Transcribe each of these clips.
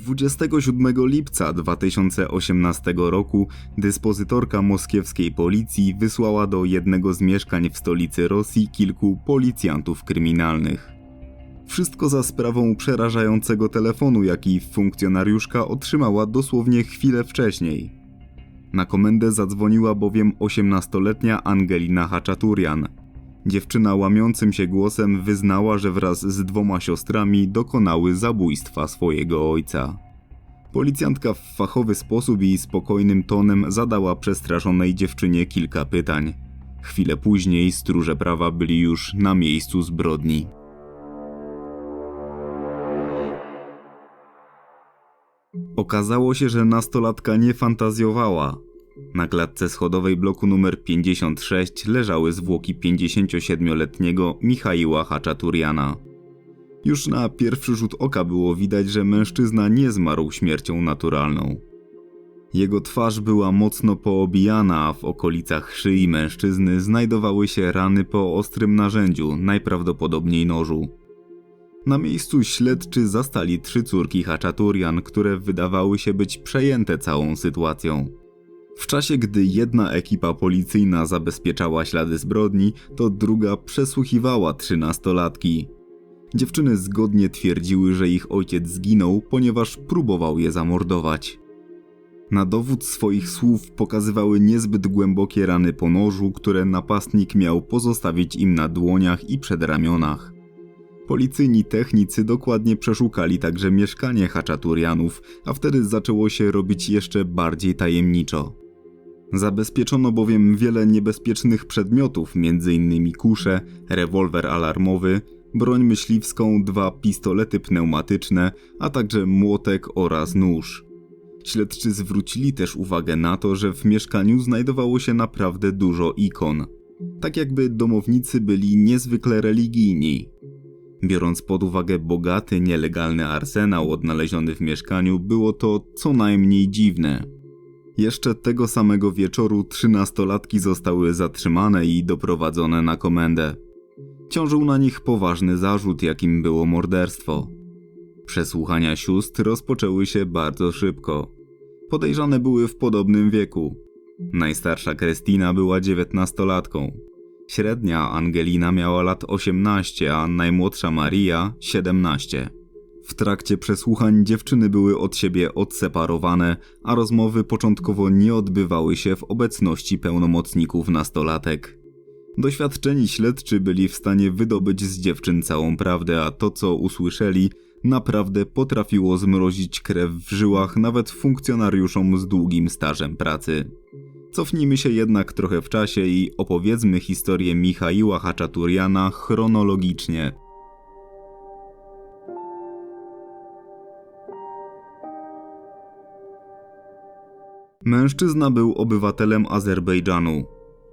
27 lipca 2018 roku dyspozytorka moskiewskiej policji wysłała do jednego z mieszkań w stolicy Rosji kilku policjantów kryminalnych. Wszystko za sprawą przerażającego telefonu, jaki funkcjonariuszka otrzymała dosłownie chwilę wcześniej. Na komendę zadzwoniła bowiem 18-letnia Angelina Haczaturian. Dziewczyna łamiącym się głosem wyznała, że wraz z dwoma siostrami dokonały zabójstwa swojego ojca. Policjantka w fachowy sposób i spokojnym tonem zadała przestraszonej dziewczynie kilka pytań. Chwilę później stróże prawa byli już na miejscu zbrodni. Okazało się, że nastolatka nie fantazjowała. Na klatce schodowej bloku numer 56 leżały zwłoki 57-letniego Michaiła Haczaturiana. Już na pierwszy rzut oka było widać, że mężczyzna nie zmarł śmiercią naturalną. Jego twarz była mocno poobijana, a w okolicach szyi mężczyzny znajdowały się rany po ostrym narzędziu, najprawdopodobniej nożu. Na miejscu śledczy zastali trzy córki Haczaturian, które wydawały się być przejęte całą sytuacją. W czasie, gdy jedna ekipa policyjna zabezpieczała ślady zbrodni, to druga przesłuchiwała trzynastolatki. Dziewczyny zgodnie twierdziły, że ich ojciec zginął, ponieważ próbował je zamordować. Na dowód swoich słów pokazywały niezbyt głębokie rany po nożu, które napastnik miał pozostawić im na dłoniach i przedramionach. Policyjni technicy dokładnie przeszukali także mieszkanie Haczaturianów, a wtedy zaczęło się robić jeszcze bardziej tajemniczo. Zabezpieczono bowiem wiele niebezpiecznych przedmiotów, m.in. kusze, rewolwer alarmowy, broń myśliwską, dwa pistolety pneumatyczne, a także młotek oraz nóż. Śledczy zwrócili też uwagę na to, że w mieszkaniu znajdowało się naprawdę dużo ikon. Tak jakby domownicy byli niezwykle religijni. Biorąc pod uwagę bogaty, nielegalny arsenał odnaleziony w mieszkaniu, było to co najmniej dziwne. Jeszcze tego samego wieczoru trzynastolatki zostały zatrzymane i doprowadzone na komendę. Ciążył na nich poważny zarzut, jakim było morderstwo. Przesłuchania sióstr rozpoczęły się bardzo szybko. Podejrzane były w podobnym wieku. Najstarsza Krystyna była dziewiętnastolatką. Średnia Angelina miała lat 18, a najmłodsza Maria 17. W trakcie przesłuchań dziewczyny były od siebie odseparowane, a rozmowy początkowo nie odbywały się w obecności pełnomocników nastolatek. Doświadczeni śledczy byli w stanie wydobyć z dziewczyn całą prawdę, a to co usłyszeli naprawdę potrafiło zmrozić krew w żyłach nawet funkcjonariuszom z długim stażem pracy. Cofnijmy się jednak trochę w czasie i opowiedzmy historię Michaiła Haczaturiana chronologicznie. Mężczyzna był obywatelem Azerbejdżanu.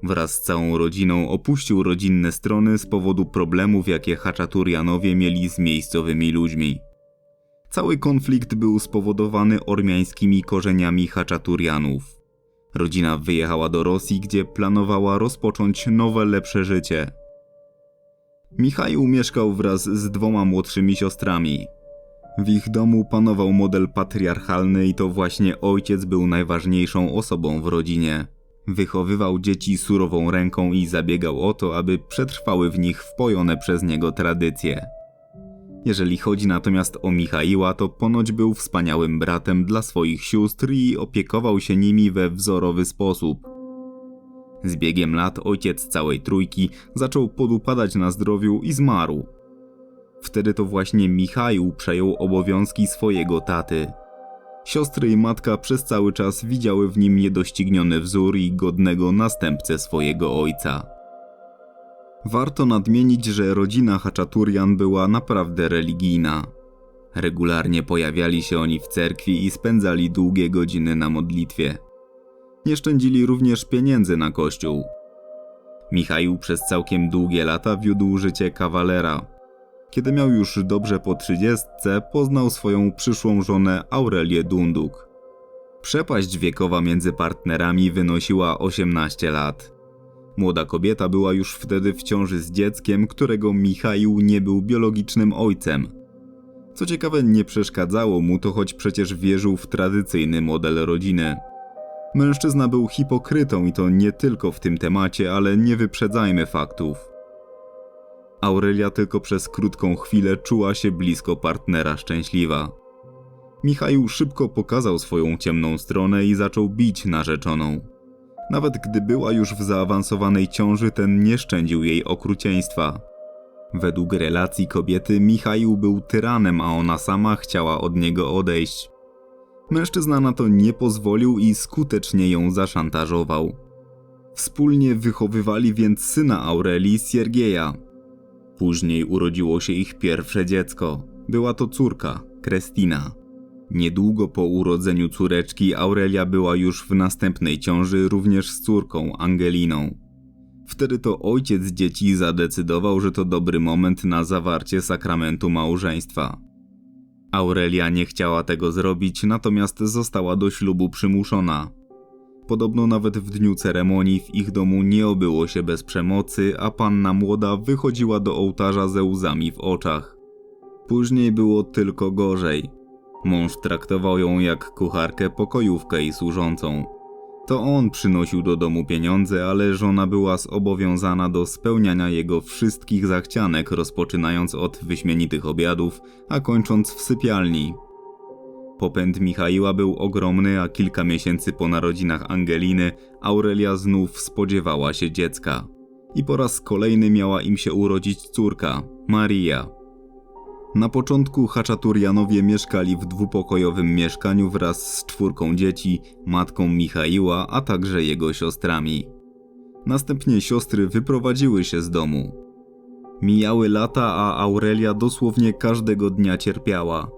Wraz z całą rodziną opuścił rodzinne strony z powodu problemów, jakie Haczaturianowie mieli z miejscowymi ludźmi. Cały konflikt był spowodowany ormiańskimi korzeniami Haczaturianów. Rodzina wyjechała do Rosji, gdzie planowała rozpocząć nowe, lepsze życie. Michał mieszkał wraz z dwoma młodszymi siostrami. W ich domu panował model patriarchalny i to właśnie ojciec był najważniejszą osobą w rodzinie. Wychowywał dzieci surową ręką i zabiegał o to, aby przetrwały w nich wpojone przez niego tradycje. Jeżeli chodzi natomiast o Michaiła, to ponoć był wspaniałym bratem dla swoich sióstr i opiekował się nimi we wzorowy sposób. Z biegiem lat ojciec całej trójki zaczął podupadać na zdrowiu i zmarł. Wtedy to właśnie Michał przejął obowiązki swojego taty. Siostry i matka przez cały czas widziały w nim niedościgniony wzór i godnego następcę swojego ojca. Warto nadmienić, że rodzina Haczaturian była naprawdę religijna. Regularnie pojawiali się oni w cerkwi i spędzali długie godziny na modlitwie. Nie szczędzili również pieniędzy na kościół. Michał przez całkiem długie lata wiódł życie kawalera. Kiedy miał już dobrze po trzydziestce, poznał swoją przyszłą żonę Aurelię Dunduk. Przepaść wiekowa między partnerami wynosiła 18 lat. Młoda kobieta była już wtedy w ciąży z dzieckiem, którego Michał nie był biologicznym ojcem. Co ciekawe, nie przeszkadzało mu to, choć przecież wierzył w tradycyjny model rodziny. Mężczyzna był hipokrytą i to nie tylko w tym temacie, ale nie wyprzedzajmy faktów. Aurelia tylko przez krótką chwilę czuła się blisko partnera szczęśliwa. Michał szybko pokazał swoją ciemną stronę i zaczął bić narzeczoną. Nawet gdy była już w zaawansowanej ciąży, ten nie szczędził jej okrucieństwa. Według relacji kobiety Michał był tyranem, a ona sama chciała od niego odejść. Mężczyzna na to nie pozwolił i skutecznie ją zaszantażował. Wspólnie wychowywali więc syna Aurelii, Siergieja. Później urodziło się ich pierwsze dziecko. Była to córka, Krestina. Niedługo po urodzeniu córeczki Aurelia była już w następnej ciąży również z córką, Angeliną. Wtedy to ojciec dzieci zadecydował, że to dobry moment na zawarcie sakramentu małżeństwa. Aurelia nie chciała tego zrobić, natomiast została do ślubu przymuszona. Podobno nawet w dniu ceremonii w ich domu nie obyło się bez przemocy, a panna młoda wychodziła do ołtarza ze łzami w oczach. Później było tylko gorzej. Mąż traktował ją jak kucharkę, pokojówkę i służącą. To on przynosił do domu pieniądze, ale żona była zobowiązana do spełniania jego wszystkich zachcianek, rozpoczynając od wyśmienitych obiadów, a kończąc w sypialni. Popęd Michaiła był ogromny, a kilka miesięcy po narodzinach Angeliny Aurelia znów spodziewała się dziecka. I po raz kolejny miała im się urodzić córka, Maria. Na początku Haczaturianowie mieszkali w dwupokojowym mieszkaniu wraz z czwórką dzieci, matką Michaiła, a także jego siostrami. Następnie siostry wyprowadziły się z domu. Mijały lata, a Aurelia dosłownie każdego dnia cierpiała.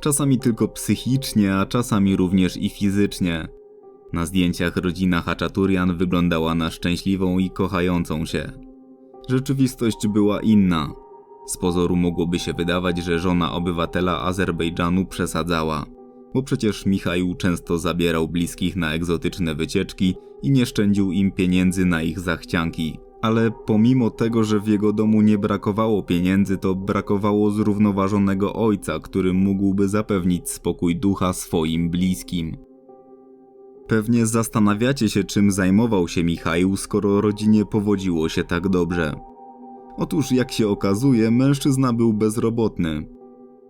Czasami tylko psychicznie, a czasami również i fizycznie. Na zdjęciach rodzina Haczaturian wyglądała na szczęśliwą i kochającą się. Rzeczywistość była inna. Z pozoru mogłoby się wydawać, że żona obywatela Azerbejdżanu przesadzała, bo przecież Michał często zabierał bliskich na egzotyczne wycieczki i nie szczędził im pieniędzy na ich zachcianki. Ale pomimo tego, że w jego domu nie brakowało pieniędzy, to brakowało zrównoważonego ojca, który mógłby zapewnić spokój ducha swoim bliskim. Pewnie zastanawiacie się, czym zajmował się Michał, skoro rodzinie powodziło się tak dobrze. Otóż, jak się okazuje, mężczyzna był bezrobotny.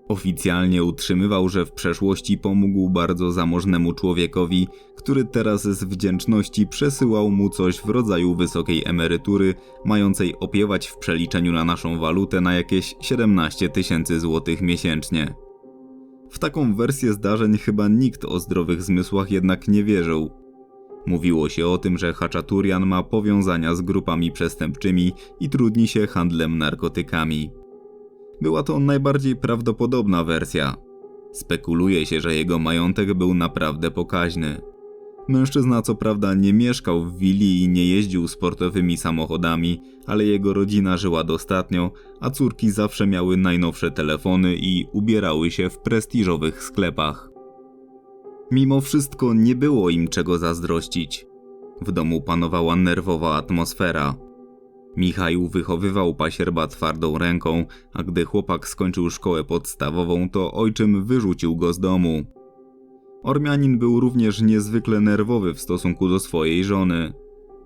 Oficjalnie utrzymywał, że w przeszłości pomógł bardzo zamożnemu człowiekowi, który teraz z wdzięczności przesyłał mu coś w rodzaju wysokiej emerytury, mającej opiewać w przeliczeniu na naszą walutę na jakieś 17 tysięcy złotych miesięcznie. W taką wersję zdarzeń chyba nikt o zdrowych zmysłach jednak nie wierzył. Mówiło się o tym, że Haczaturian ma powiązania z grupami przestępczymi i trudni się handlem narkotykami. Była to najbardziej prawdopodobna wersja. Spekuluje się, że jego majątek był naprawdę pokaźny. Mężczyzna co prawda nie mieszkał w willi i nie jeździł sportowymi samochodami, ale jego rodzina żyła dostatnio, a córki zawsze miały najnowsze telefony i ubierały się w prestiżowych sklepach. Mimo wszystko nie było im czego zazdrościć. W domu panowała nerwowa atmosfera. Michał wychowywał pasierba twardą ręką, a gdy chłopak skończył szkołę podstawową, to ojczym wyrzucił go z domu. Ormianin był również niezwykle nerwowy w stosunku do swojej żony.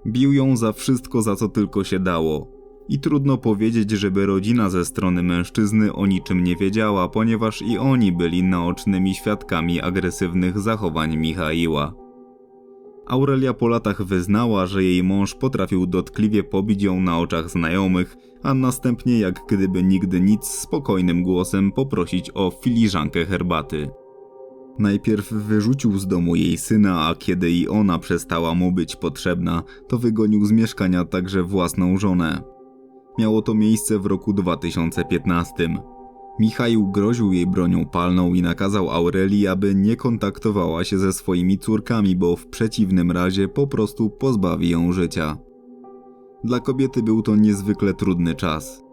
Bił ją za wszystko, za co tylko się dało. I trudno powiedzieć, żeby rodzina ze strony mężczyzny o niczym nie wiedziała, ponieważ i oni byli naocznymi świadkami agresywnych zachowań Michaiła. Aurelia po latach wyznała, że jej mąż potrafił dotkliwie pobić ją na oczach znajomych, a następnie, jak gdyby nigdy nic, spokojnym głosem poprosić o filiżankę herbaty. Najpierw wyrzucił z domu jej syna, a kiedy i ona przestała mu być potrzebna, to wygonił z mieszkania także własną żonę. Miało to miejsce w roku 2015. Michał groził jej bronią palną i nakazał Aurelii, aby nie kontaktowała się ze swoimi córkami, bo w przeciwnym razie po prostu pozbawi ją życia. Dla kobiety był to niezwykle trudny czas.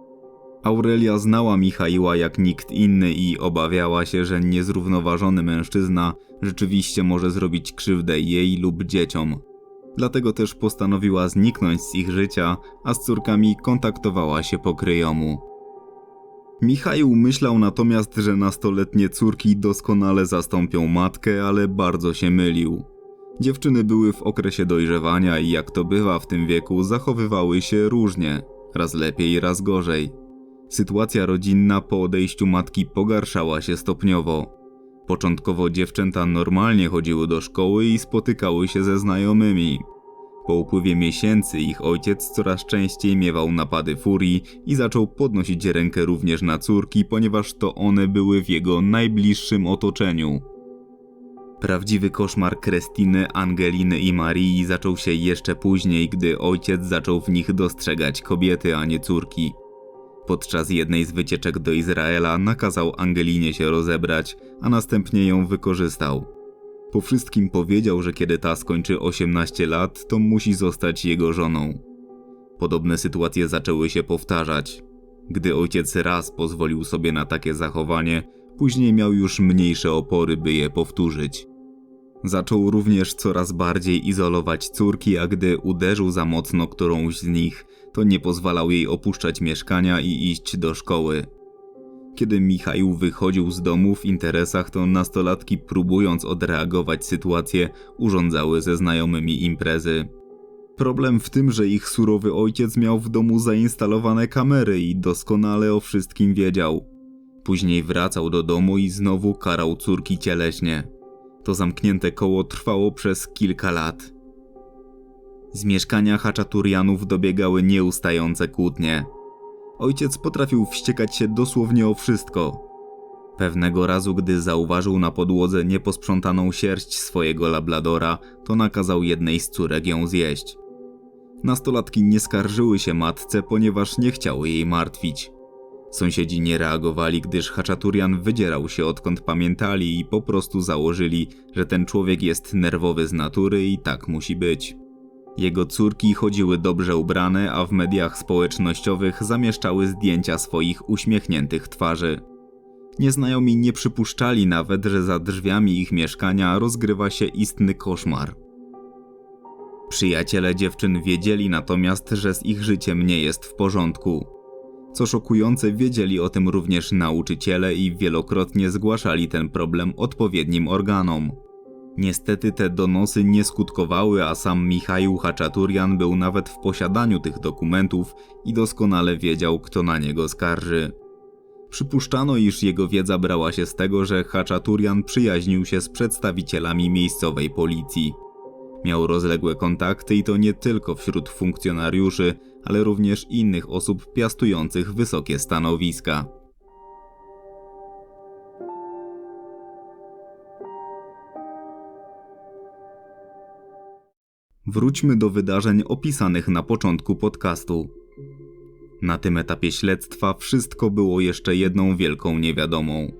Aurelia znała Michaiła jak nikt inny i obawiała się, że niezrównoważony mężczyzna rzeczywiście może zrobić krzywdę jej lub dzieciom. Dlatego też postanowiła zniknąć z ich życia, a z córkami kontaktowała się po kryjomu. Michał myślał natomiast, że nastoletnie córki doskonale zastąpią matkę, ale bardzo się mylił. Dziewczyny były w okresie dojrzewania i jak to bywa w tym wieku, zachowywały się różnie, raz lepiej, raz gorzej. Sytuacja rodzinna po odejściu matki pogarszała się stopniowo. Początkowo dziewczęta normalnie chodziły do szkoły i spotykały się ze znajomymi. Po upływie miesięcy ich ojciec coraz częściej miewał napady furii i zaczął podnosić rękę również na córki, ponieważ to one były w jego najbliższym otoczeniu. Prawdziwy koszmar Krestiny, Angeliny i Marii zaczął się jeszcze później, gdy ojciec zaczął w nich dostrzegać kobiety, a nie córki. Podczas jednej z wycieczek do Izraela nakazał Angelinie się rozebrać, a następnie ją wykorzystał. Po wszystkim powiedział, że kiedy ta skończy 18 lat, to musi zostać jego żoną. Podobne sytuacje zaczęły się powtarzać. Gdy ojciec raz pozwolił sobie na takie zachowanie, później miał już mniejsze opory, by je powtórzyć. Zaczął również coraz bardziej izolować córki, a gdy uderzył za mocno którąś z nich, to nie pozwalał jej opuszczać mieszkania i iść do szkoły. Kiedy Michał wychodził z domu w interesach, to nastolatki próbując odreagować sytuację, urządzały ze znajomymi imprezy. Problem w tym, że ich surowy ojciec miał w domu zainstalowane kamery i doskonale o wszystkim wiedział. Później wracał do domu i znowu karał córki cieleśnie. To zamknięte koło trwało przez kilka lat. Z mieszkania Haczaturianów dobiegały nieustające kłótnie. Ojciec potrafił wściekać się dosłownie o wszystko. Pewnego razu, gdy zauważył na podłodze nieposprzątaną sierść swojego labladora, to nakazał jednej z córek ją zjeść. Nastolatki nie skarżyły się matce, ponieważ nie chciały jej martwić. Sąsiedzi nie reagowali, gdyż Haczaturian wydzierał się odkąd pamiętali i po prostu założyli, że ten człowiek jest nerwowy z natury i tak musi być. Jego córki chodziły dobrze ubrane, a w mediach społecznościowych zamieszczały zdjęcia swoich uśmiechniętych twarzy. Nieznajomi nie przypuszczali nawet, że za drzwiami ich mieszkania rozgrywa się istny koszmar. Przyjaciele dziewczyn wiedzieli natomiast, że z ich życiem nie jest w porządku. Co szokujące, wiedzieli o tym również nauczyciele i wielokrotnie zgłaszali ten problem odpowiednim organom. Niestety te donosy nie skutkowały, a sam Michał Haczaturian był nawet w posiadaniu tych dokumentów i doskonale wiedział, kto na niego skarży. Przypuszczano, iż jego wiedza brała się z tego, że Haczaturian przyjaźnił się z przedstawicielami miejscowej policji. Miał rozległe kontakty i to nie tylko wśród funkcjonariuszy, ale również innych osób piastujących wysokie stanowiska. Wróćmy do wydarzeń opisanych na początku podcastu. Na tym etapie śledztwa wszystko było jeszcze jedną wielką niewiadomą.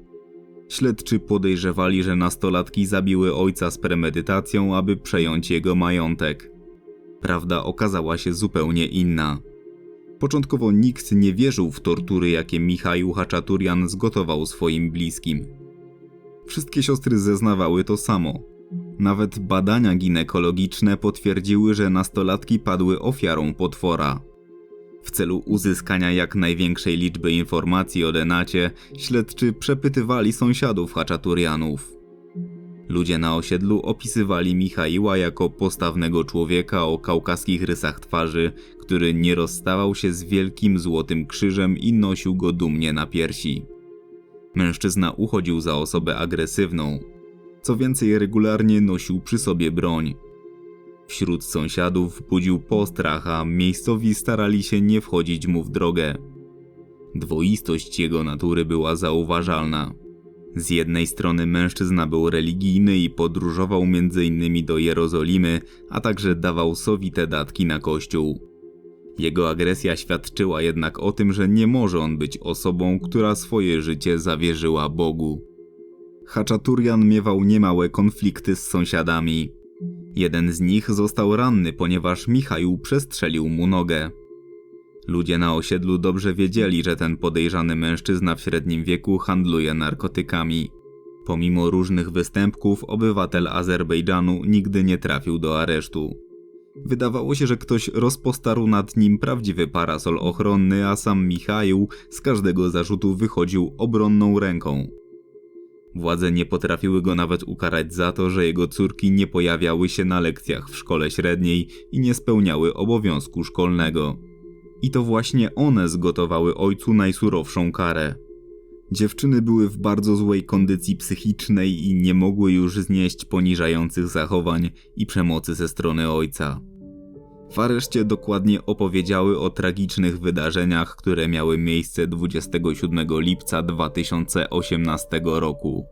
Śledczy podejrzewali, że nastolatki zabiły ojca z premedytacją, aby przejąć jego majątek. Prawda okazała się zupełnie inna. Początkowo nikt nie wierzył w tortury, jakie Michał Haczaturian zgotował swoim bliskim. Wszystkie siostry zeznawały to samo. Nawet badania ginekologiczne potwierdziły, że nastolatki padły ofiarą potwora. W celu uzyskania jak największej liczby informacji o Denacie, śledczy przepytywali sąsiadów Haczaturianów. Ludzie na osiedlu opisywali Michaiła jako postawnego człowieka o kaukaskich rysach twarzy, który nie rozstawał się z wielkim złotym krzyżem i nosił go dumnie na piersi. Mężczyzna uchodził za osobę agresywną. Co więcej, regularnie nosił przy sobie broń. Wśród sąsiadów budził postrach, a miejscowi starali się nie wchodzić mu w drogę. Dwoistość jego natury była zauważalna. Z jednej strony mężczyzna był religijny i podróżował m.in. do Jerozolimy, a także dawał sowite datki na kościół. Jego agresja świadczyła jednak o tym, że nie może on być osobą, która swoje życie zawierzyła Bogu. Haczaturian miewał niemałe konflikty z sąsiadami. Jeden z nich został ranny, ponieważ Michał przestrzelił mu nogę. Ludzie na osiedlu dobrze wiedzieli, że ten podejrzany mężczyzna w średnim wieku handluje narkotykami. Pomimo różnych występków, obywatel Azerbejdżanu nigdy nie trafił do aresztu. Wydawało się, że ktoś rozpostarł nad nim prawdziwy parasol ochronny, a sam Michał z każdego zarzutu wychodził obronną ręką. Władze nie potrafiły go nawet ukarać za to, że jego córki nie pojawiały się na lekcjach w szkole średniej i nie spełniały obowiązku szkolnego. I to właśnie one zgotowały ojcu najsurowszą karę. Dziewczyny były w bardzo złej kondycji psychicznej i nie mogły już znieść poniżających zachowań i przemocy ze strony ojca. W areszcie dokładnie opowiedziały o tragicznych wydarzeniach, które miały miejsce 27 lipca 2018 roku.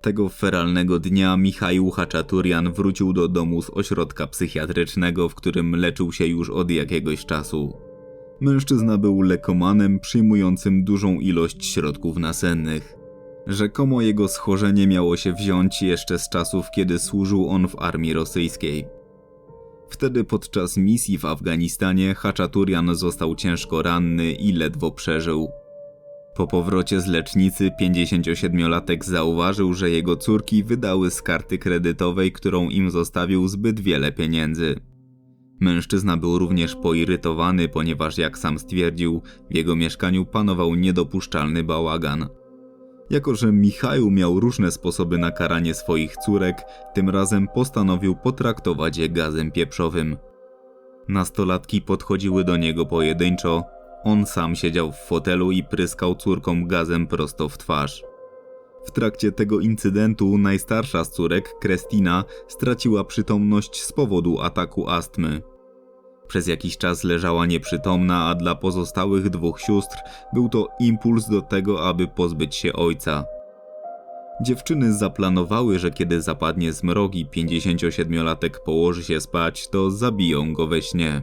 Tego feralnego dnia Michał Haczaturian wrócił do domu z ośrodka psychiatrycznego, w którym leczył się już od jakiegoś czasu. Mężczyzna był lekomanem przyjmującym dużą ilość środków nasennych. Rzekomo jego schorzenie miało się wziąć jeszcze z czasów, kiedy służył on w armii rosyjskiej. Wtedy podczas misji w Afganistanie Haczaturian został ciężko ranny i ledwo przeżył. Po powrocie z lecznicy 57-latek zauważył, że jego córki wydały z karty kredytowej, którą im zostawił zbyt wiele pieniędzy. Mężczyzna był również poirytowany, ponieważ jak sam stwierdził, w jego mieszkaniu panował niedopuszczalny bałagan. Jako, że Michał miał różne sposoby na karanie swoich córek, tym razem postanowił potraktować je gazem pieprzowym. Nastolatki podchodziły do niego pojedynczo, on sam siedział w fotelu i pryskał córkom gazem prosto w twarz. W trakcie tego incydentu najstarsza z córek, Krestina, straciła przytomność z powodu ataku astmy. Przez jakiś czas leżała nieprzytomna, a dla pozostałych dwóch sióstr był to impuls do tego, aby pozbyć się ojca. Dziewczyny zaplanowały, że kiedy zapadnie zmrok i 57-latek położy się spać, to zabiją go we śnie.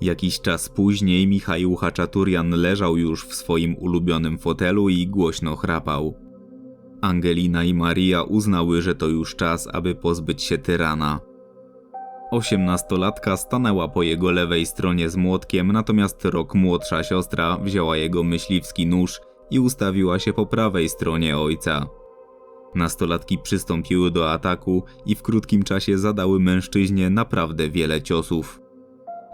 Jakiś czas później Michał Haczaturian leżał już w swoim ulubionym fotelu i głośno chrapał. Angelina i Maria uznały, że to już czas, aby pozbyć się tyrana. Osiemnastolatka stanęła po jego lewej stronie z młotkiem, natomiast rok młodsza siostra wzięła jego myśliwski nóż i ustawiła się po prawej stronie ojca. Nastolatki przystąpiły do ataku i w krótkim czasie zadały mężczyźnie naprawdę wiele ciosów.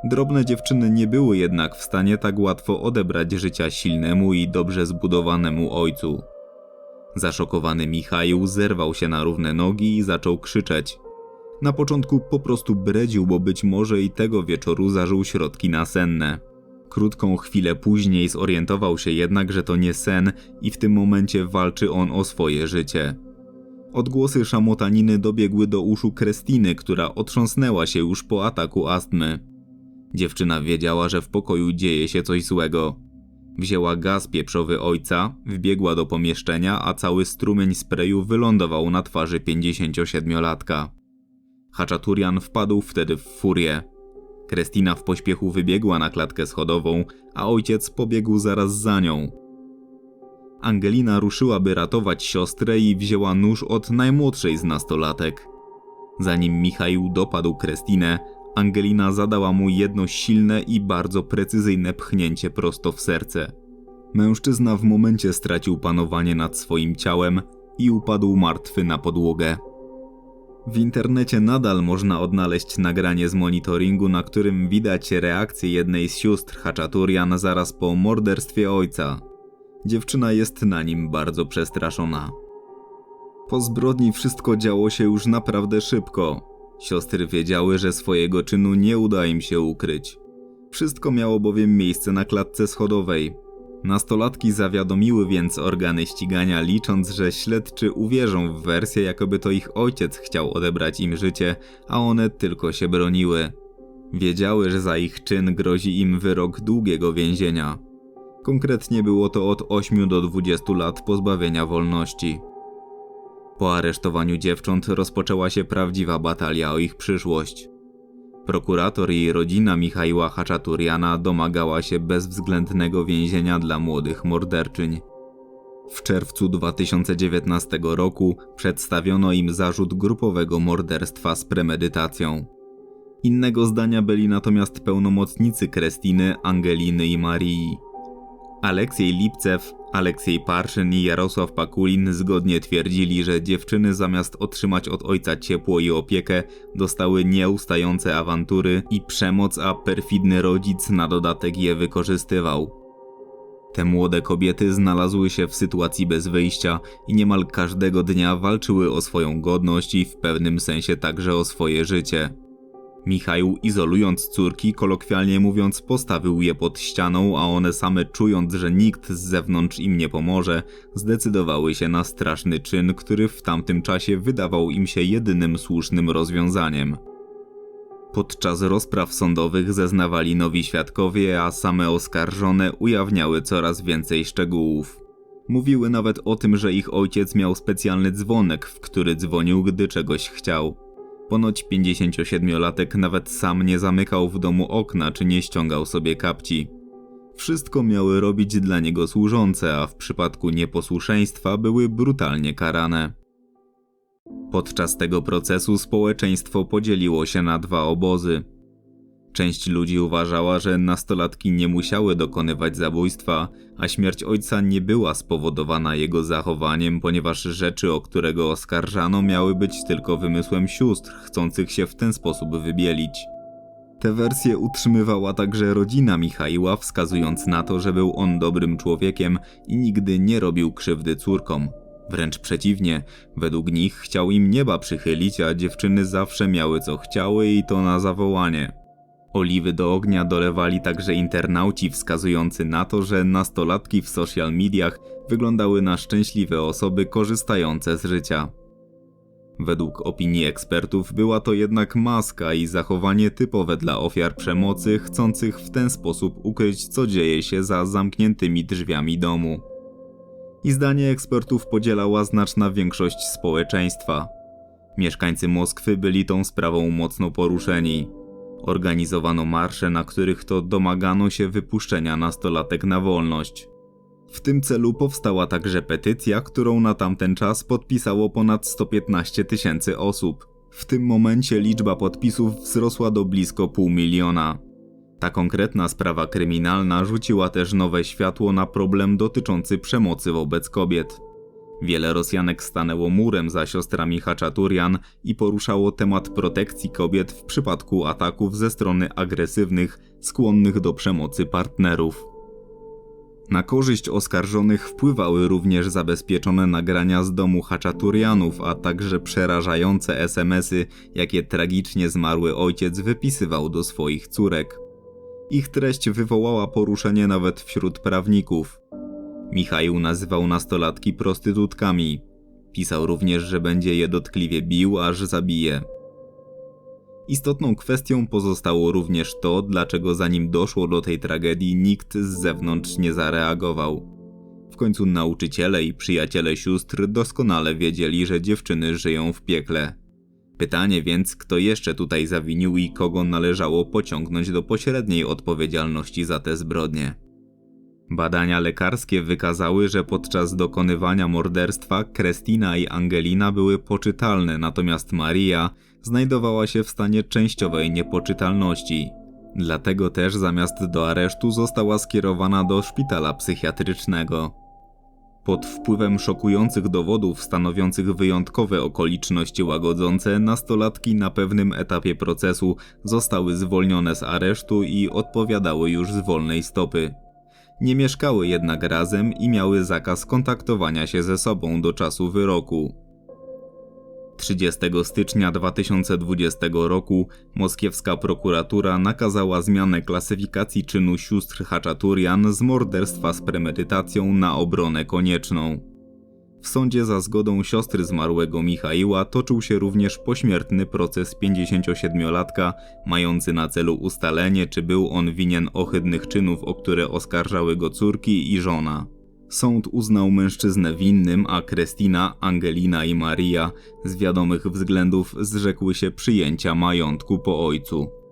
Drobne dziewczyny nie były jednak w stanie tak łatwo odebrać życia silnemu i dobrze zbudowanemu ojcu. Zaszokowany Michał zerwał się na równe nogi i zaczął krzyczeć. Na początku po prostu bredził, bo być może i tego wieczoru zażył środki nasenne. Krótką chwilę później zorientował się jednak, że to nie sen i w tym momencie walczy on o swoje życie. Odgłosy szamotaniny dobiegły do uszu Krestiny, która otrząsnęła się już po ataku astmy. Dziewczyna wiedziała, że w pokoju dzieje się coś złego. Wzięła gaz pieprzowy ojca, wbiegła do pomieszczenia, a cały strumień sprayu wylądował na twarzy 57-latka. Haczaturian wpadł wtedy w furię. Krestina w pośpiechu wybiegła na klatkę schodową, a ojciec pobiegł zaraz za nią. Angelina ruszyła, by ratować siostrę i wzięła nóż od najmłodszej z nastolatek. Zanim Michał dopadł Krestinę, Angelina zadała mu jedno silne i bardzo precyzyjne pchnięcie prosto w serce. Mężczyzna w momencie stracił panowanie nad swoim ciałem i upadł martwy na podłogę. W internecie nadal można odnaleźć nagranie z monitoringu, na którym widać reakcję jednej z sióstr Haczaturian zaraz po morderstwie ojca. Dziewczyna jest na nim bardzo przestraszona. Po zbrodni wszystko działo się już naprawdę szybko. Siostry wiedziały, że swojego czynu nie uda im się ukryć. Wszystko miało bowiem miejsce na klatce schodowej. Nastolatki zawiadomiły więc organy ścigania, licząc, że śledczy uwierzą w wersję, jakoby to ich ojciec chciał odebrać im życie, a one tylko się broniły. Wiedziały, że za ich czyn grozi im wyrok długiego więzienia. Konkretnie było to od 8 do 20 lat pozbawienia wolności. Po aresztowaniu dziewcząt rozpoczęła się prawdziwa batalia o ich przyszłość. Prokurator i rodzina Michała Haczaturiana domagała się bezwzględnego więzienia dla młodych morderczyń. W czerwcu 2019 roku przedstawiono im zarzut grupowego morderstwa z premedytacją. Innego zdania byli natomiast pełnomocnicy Krestiny, Angeliny i Marii. Aleksiej Lipcew, Aleksiej Parszyn i Jarosław Pakulin zgodnie twierdzili, że dziewczyny zamiast otrzymać od ojca ciepło i opiekę, dostały nieustające awantury i przemoc, a perfidny rodzic na dodatek je wykorzystywał. Te młode kobiety znalazły się w sytuacji bez wyjścia i niemal każdego dnia walczyły o swoją godność i w pewnym sensie także o swoje życie. Michał, izolując córki, kolokwialnie mówiąc, postawił je pod ścianą, a one same czując, że nikt z zewnątrz im nie pomoże, zdecydowały się na straszny czyn, który w tamtym czasie wydawał im się jedynym słusznym rozwiązaniem. Podczas rozpraw sądowych zeznawali nowi świadkowie, a same oskarżone ujawniały coraz więcej szczegółów. Mówiły nawet o tym, że ich ojciec miał specjalny dzwonek, w który dzwonił, gdy czegoś chciał. Ponoć 57-latek nawet sam nie zamykał w domu okna czy nie ściągał sobie kapci. Wszystko miały robić dla niego służące, a w przypadku nieposłuszeństwa były brutalnie karane. Podczas tego procesu społeczeństwo podzieliło się na dwa obozy. Część ludzi uważała, że nastolatki nie musiały dokonywać zabójstwa, a śmierć ojca nie była spowodowana jego zachowaniem, ponieważ rzeczy, o które go oskarżano, miały być tylko wymysłem sióstr, chcących się w ten sposób wybielić. Tę wersję utrzymywała także rodzina Michaiła, wskazując na to, że był on dobrym człowiekiem i nigdy nie robił krzywdy córkom. Wręcz przeciwnie, według nich chciał im nieba przychylić, a dziewczyny zawsze miały co chciały i to na zawołanie. Oliwy do ognia dolewali także internauci wskazujący na to, że nastolatki w social mediach wyglądały na szczęśliwe osoby korzystające z życia. Według opinii ekspertów była to jednak maska i zachowanie typowe dla ofiar przemocy, chcących w ten sposób ukryć, co dzieje się za zamkniętymi drzwiami domu. I zdanie ekspertów podzielała znaczna większość społeczeństwa. Mieszkańcy Moskwy byli tą sprawą mocno poruszeni. Organizowano marsze, na których to domagano się wypuszczenia nastolatek na wolność. W tym celu powstała także petycja, którą na tamten czas podpisało ponad 115 tysięcy osób. W tym momencie liczba podpisów wzrosła do blisko pół miliona. Ta konkretna sprawa kryminalna rzuciła też nowe światło na problem dotyczący przemocy wobec kobiet. Wiele Rosjanek stanęło murem za siostrami Haczaturian i poruszało temat protekcji kobiet w przypadku ataków ze strony agresywnych, skłonnych do przemocy partnerów. Na korzyść oskarżonych wpływały również zabezpieczone nagrania z domu Haczaturianów, a także przerażające SMS-y, jakie tragicznie zmarły ojciec wypisywał do swoich córek. Ich treść wywołała poruszenie nawet wśród prawników. Michał nazywał nastolatki prostytutkami. Pisał również, że będzie je dotkliwie bił, aż zabije. Istotną kwestią pozostało również to, dlaczego zanim doszło do tej tragedii, nikt z zewnątrz nie zareagował. W końcu nauczyciele i przyjaciele sióstr doskonale wiedzieli, że dziewczyny żyją w piekle. Pytanie więc, kto jeszcze tutaj zawinił i kogo należało pociągnąć do pośredniej odpowiedzialności za te zbrodnie. Badania lekarskie wykazały, że podczas dokonywania morderstwa Krestina i Angelina były poczytalne, natomiast Maria znajdowała się w stanie częściowej niepoczytalności. Dlatego też zamiast do aresztu została skierowana do szpitala psychiatrycznego. Pod wpływem szokujących dowodów stanowiących wyjątkowe okoliczności łagodzące, nastolatki na pewnym etapie procesu zostały zwolnione z aresztu i odpowiadały już z wolnej stopy. Nie mieszkały jednak razem i miały zakaz kontaktowania się ze sobą do czasu wyroku. 30 stycznia 2020 roku moskiewska prokuratura nakazała zmianę klasyfikacji czynu sióstr Haczaturian z morderstwa z premedytacją na obronę konieczną. W sądzie za zgodą siostry zmarłego Michaiła toczył się również pośmiertny proces 57-latka, mający na celu ustalenie, czy był on winien ohydnych czynów, o które oskarżały go córki i żona. Sąd uznał mężczyznę winnym, a Krestina, Angelina i Maria z wiadomych względów zrzekły się przyjęcia majątku po ojcu.